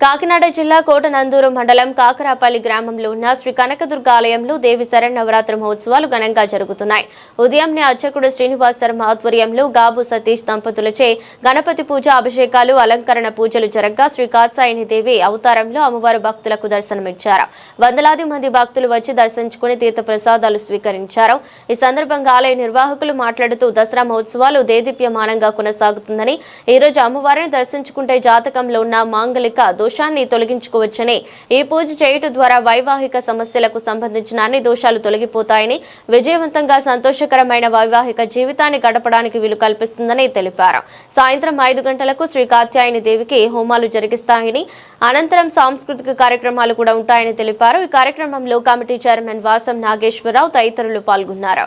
కాకినాడ జిల్లా కోటనందూరు మండలం కాకరాపల్లి గ్రామంలో ఉన్న శ్రీ కనకదుర్గ ఆలయంలో దేవి శరణవరాత్రి మహోత్సవాలు ఘనంగా జరుగుతున్నాయి. ఉదయంనే అర్చకుడు శ్రీనివాస్ శర్మ ఆధ్వర్యంలో గాబు సతీష్ దంపతులచే గణపతి పూజ అభిషేకాలు అలంకరణ పూజలు జరగ్గా శ్రీ కాత్సాయిని దేవి అవతారంలో అమ్మవారు భక్తులకు దర్శనమిచ్చారు. వందలాది మంది భక్తులు వచ్చి దర్శించుకుని తీర్థ ప్రసాదాలు స్వీకరించారు. ఈ సందర్భంగా ఆలయ నిర్వాహకులు మాట్లాడుతూ దసరా మహోత్సవాలు దేదీప్యమానంగా కొనసాగుతుందని ఈ రోజు అమ్మవారిని దర్శించుకుంటే జాతకంలో ఉన్న మాంగలిక దోషాన్ని తొలగించుకోవచ్చని. ఈ పూజ చేయటం ద్వారా వైవాహిక సమస్యలకు సంబంధించిన అన్ని దోషాలు తొలగిపోతాయని విజయవంతంగా సంతోషకరమైన వైవాహిక జీవితాన్ని గడపడానికి వీలు కల్పిస్తుందని తెలిపారు. సాయంత్రం ఐదు గంటలకు శ్రీ కాత్యాయని దేవికి హోమాలు జరిగిస్తాయని అనంతరం సాంస్కృతిక కార్యక్రమాలు కూడా ఉంటాయని తెలిపారు. ఈ కార్యక్రమంలో కమిటీ చైర్మన్ వాసం నాగేశ్వరరావు తదితరులు పాల్గొన్నారు.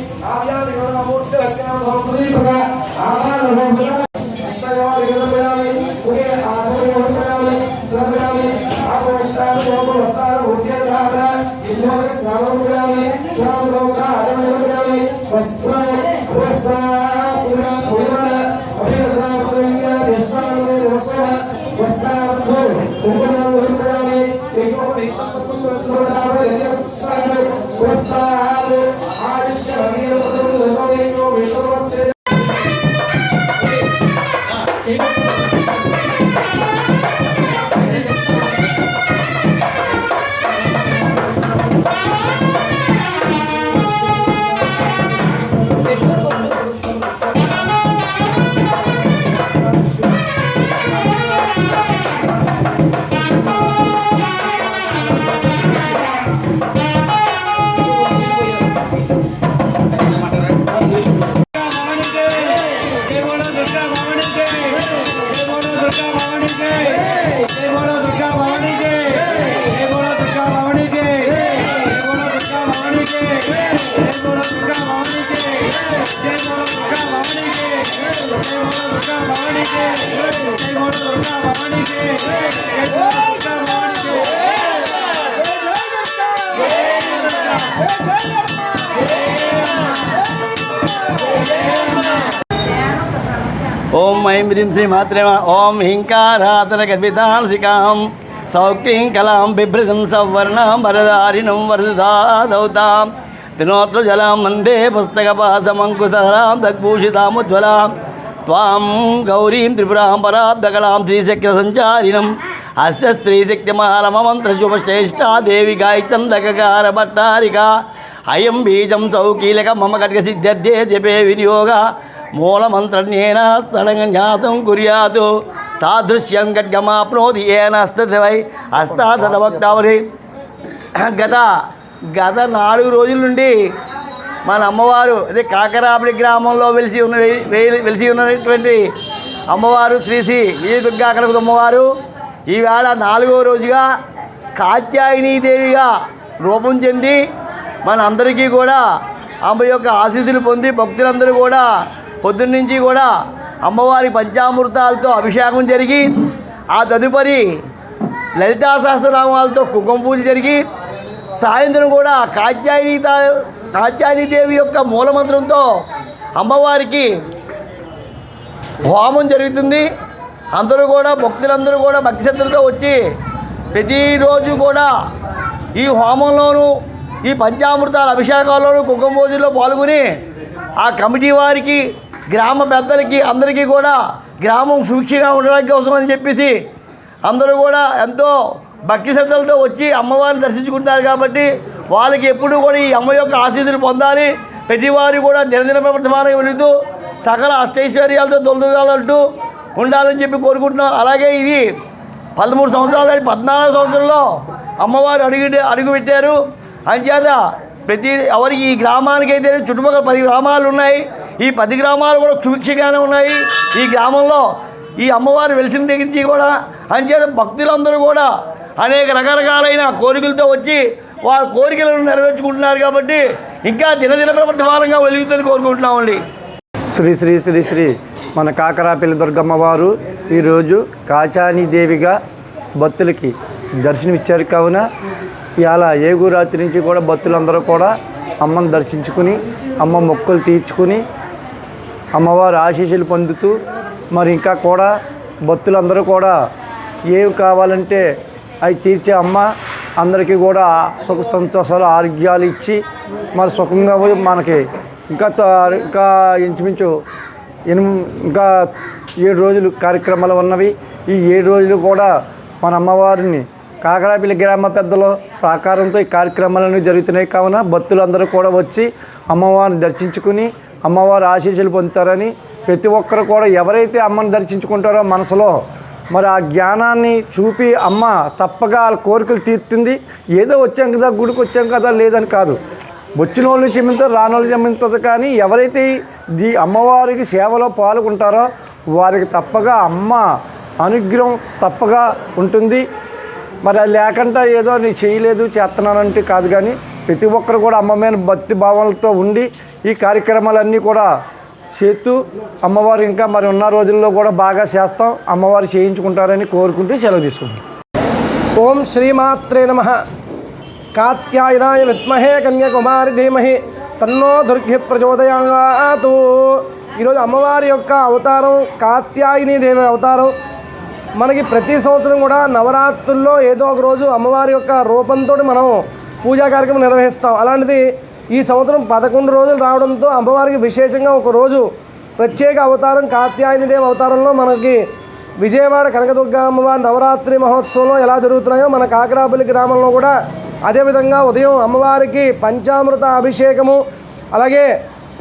さい दुर्गा भवानी के जय बोलो दुर्गा भवानी के जय बोलो दुर्गा भवानी के जय बोलो दुर्गा भवानी के जय बोलो दुर्गा भवानी के जय बोलो दुर्गा भवानी के जय बोलो दुर्गा भवानी के जय बोलो दुर्गा भवानी के जय बोलो दुर्गा भवानी के जय बोलो ఓం ఐం హ్రీం శ్రీ మాత్రే ఓం హింకారాతన కవితాంసికాం సౌఖ్యం కలాం బిభ్రతం సవర్ణాం వరదారిణం వరదాదౌతాం. తినోత్ర జలాం వందే పుస్తకపాదమంకుశరాం దగ్భూషితాముజ్వలాం. త్వాం గౌరీం త్రిపురాం పరాబ్దకలాం శ్రీశక్ర సంచారిణం అస్య స్త్రీశక్తిమాలమమంత్రశుభశ్రేష్టా దేవి గాయత్రం దగకార భట్టారిక అయం బీజం సౌకీలక మమ కటక సిద్ధ్యర్థే జపే వినియోగ. మూలమంత్రజ్ఞేన జ్ఞాతం కుర్యాతు తాదృశ్యం గడ్గమాప్నోది ఏన అస్తవై అస్తాదవక్తావరి గత గత నాలుగు రోజుల నుండి మన అమ్మవారు అదే కాకరాపడి గ్రామంలో వెలిసి ఉన్న వెలిసి ఉన్నటువంటి అమ్మవారు శ్రీ శ్రీ ఈ దుర్గా కనక అమ్మవారు ఈవేళ నాలుగో రోజుగా కాత్యాయనీదేవిగా రూపం చెంది మన అందరికీ కూడా ఆమె యొక్క ఆశీస్సులు పొంది భక్తులందరూ కూడా పొద్దున్నుంచి కూడా అమ్మవారి పంచామృతాలతో అభిషేకం జరిగి ఆ తదుపరి లలితా సహస్రనామాలతో కుంకుమ పూజ జరిగి సాయంత్రం కూడా కాత్యాయనీత కాత్యాయనీదేవి యొక్క మూలమంత్రంతో అమ్మవారికి హోమం జరుగుతుంది. అందరూ కూడా భక్తులందరూ కూడా భక్తి శ్రద్ధలతో వచ్చి ప్రతిరోజు కూడా ఈ హోమంలోనూ ఈ పంచామృతాల అభిషేకాల్లోనూ కుంకుమ పూజలో పాల్గొని ఆ కమిటీ వారికి గ్రామ పెద్దలకి అందరికీ కూడా గ్రామం సుభిక్షంగా ఉండడానికి కోసం అని చెప్పేసి అందరూ కూడా ఎంతో భక్తి శ్రద్ధలతో వచ్చి అమ్మవారిని దర్శించుకుంటారు కాబట్టి వాళ్ళకి ఎప్పుడు కూడా ఈ అమ్మ యొక్క ఆశీస్సులు పొందాలి. ప్రతివారు కూడా నిరంజన ప్రవర్తమానం వెళుతూ సకల అష్టైశ్వర్యాలతో తొలదగాలంటూ ఉండాలని చెప్పి కోరుకుంటున్నాం. అలాగే ఇది పదమూడు సంవత్సరాల దాటి పద్నాలుగు సంవత్సరంలో అమ్మవారు అడుగు అడుగు పెట్టారు. అంచేత ప్రతి ఎవరికి ఈ గ్రామానికైతే చుట్టుపక్కల పది గ్రామాలు ఉన్నాయి. ఈ పది గ్రామాలు కూడా క్షుభిక్షగానే ఉన్నాయి. ఈ గ్రామంలో ఈ అమ్మవారు వెలిసిన దగ్గర నుంచి కూడా అంచేత భక్తులందరూ కూడా అనేక రకరకాలైన కోరికలతో వచ్చి వారి కోరికలను నెరవేర్చుకుంటున్నారు కాబట్టి ఇంకా దినదిన ప్రవర్తమానంగా వెలుగుతుందని కోరుకుంటున్నామండి. శ్రీ శ్రీ శ్రీ శ్రీ మన కాకరాపల్లి దుర్గమ్మ వారు ఈరోజు కాచాని దేవిగా భక్తులకి దర్శనమిచ్చారు కావున ఇలా ఏగురాత్రి నుంచి కూడా భక్తులందరూ కూడా అమ్మను దర్శించుకుని అమ్మ మొక్కలు తీర్చుకుని అమ్మవారి ఆశీస్సులు పొందుతూ మరి ఇంకా కూడా భక్తులందరూ కూడా ఏవి కావాలంటే అవి తీర్చే అమ్మ అందరికీ కూడా సుఖ సంతోషాలు ఆరోగ్యాలు ఇచ్చి మరి సుఖంగా మనకి ఇంకా ఇంకా ఇంచుమించు ఎనిమి ఇంకా ఏడు రోజులు కార్యక్రమాలు ఉన్నవి. ఈ ఏడు రోజులు కూడా మన అమ్మవారిని కాకరాపిల్లి గ్రామ పెద్దల సహకారంతో ఈ కార్యక్రమాలన్నీ జరుగుతున్నాయి. కావున భక్తులందరూ కూడా వచ్చి అమ్మవారిని దర్శించుకుని అమ్మవారు ఆశీస్సులు పొందుతారని ప్రతి ఒక్కరు కూడా ఎవరైతే అమ్మని దర్శించుకుంటారో మనసులో మరి ఆ జ్ఞానాన్ని చూపి అమ్మ తప్పగా వాళ్ళ కోరికలు తీర్తుంది. ఏదో వచ్చాం కదా గుడికి వచ్చాం కదా లేదని కాదు. వచ్చిన వాళ్ళు చెమ్మింతారు రాని వాళ్ళు చెమ్మింతుంది కానీ ఎవరైతే ఈ అమ్మవారికి సేవలో పాల్గొంటారో వారికి తప్పగా అమ్మ అనుగ్రహం తప్పగా ఉంటుంది. మరి అది లేకుండా ఏదో నేను చేయలేదు చేస్తున్నానంటే కాదు కానీ ప్రతి ఒక్కరు కూడా అమ్మ మీద భక్తి భావనలతో ఉండి ఈ కార్యక్రమాలన్నీ కూడా చేస్తూ అమ్మవారు ఇంకా మరి ఉన్న రోజుల్లో కూడా బాగా చేస్తాం. అమ్మవారు చేయించుకుంటారని కోరుకుంటూ సెలవు తీసుకుంటాం ఓం శ్రీమాత్రే నమ. కాత్యాయనాయ విద్మహే కన్యాకుమారి ధీమహి. తన్నో దుర్గి ప్రచోదయాతు. ఈరోజు అమ్మవారి యొక్క అవతారం కాత్యాయని దేవి అవతారం. మనకి ప్రతి సంవత్సరం కూడా నవరాత్రుల్లో ఏదో ఒక రోజు అమ్మవారి యొక్క రూపంతో మనం పూజా కార్యక్రమం నిర్వహిస్తాం. అలాంటిది ఈ సంవత్సరం పదకొండు రోజులు రావడంతో అమ్మవారికి విశేషంగా ఒక రోజు ప్రత్యేక అవతారం కాత్యాయని దేవి అవతారంలో మనకి విజయవాడ కనకదుర్గ అమ్మవారి నవరాత్రి మహోత్సవంలో ఎలా జరుగుతున్నాయో మన కాకరాపల్లి గ్రామంలో కూడా అదేవిధంగా ఉదయం అమ్మవారికి పంచామృత అభిషేకము అలాగే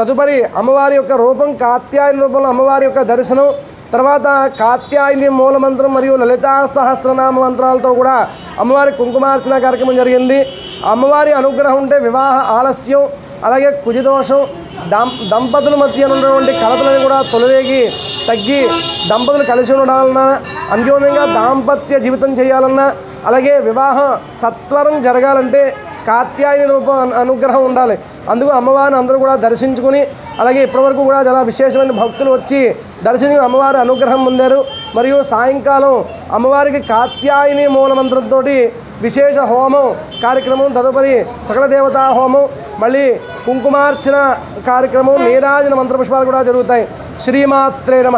తదుపరి అమ్మవారి యొక్క రూపం కాత్యాయని రూపంలో అమ్మవారి యొక్క దర్శనం తర్వాత కాత్యాయని మూలమంత్రం మరియు లలితా సహస్రనామ మంత్రాలతో కూడా అమ్మవారి కుంకుమార్చన కార్యక్రమం జరిగింది. అమ్మవారి అనుగ్రహం ఉంటే వివాహ ఆలస్యం అలాగే కుజదోషం దం దంపతుల మధ్య ఉన్నటువంటి కలతలను కూడా తొలవేగి తగ్గి దంపతులు కలిసి ఉండాలన్నా అన్యోన్యంగా దాంపత్య జీవితం చేయాలన్నా అలాగే వివాహం సత్వరం జరగాలంటే కాత్యాయని రూపం అనుగ్రహం ఉండాలి. అందుకు అమ్మవారిని అందరూ కూడా దర్శించుకుని అలాగే ఇప్పటివరకు కూడా చాలా విశేషమైన భక్తులు వచ్చి దర్శించుకుని అమ్మవారి అనుగ్రహం పొందారు. మరియు సాయంకాలం అమ్మవారికి కాత్యాయని మూలమంత్రంతో విశేష హోమం కార్యక్రమం తదుపరి సకల దేవతా హోమం మళ్ళీ కుంకుమార్చన కార్యక్రమం నీరాజన మంత్రపుష్పాలు కూడా జరుగుతాయి. శ్రీమాత్రే నమ.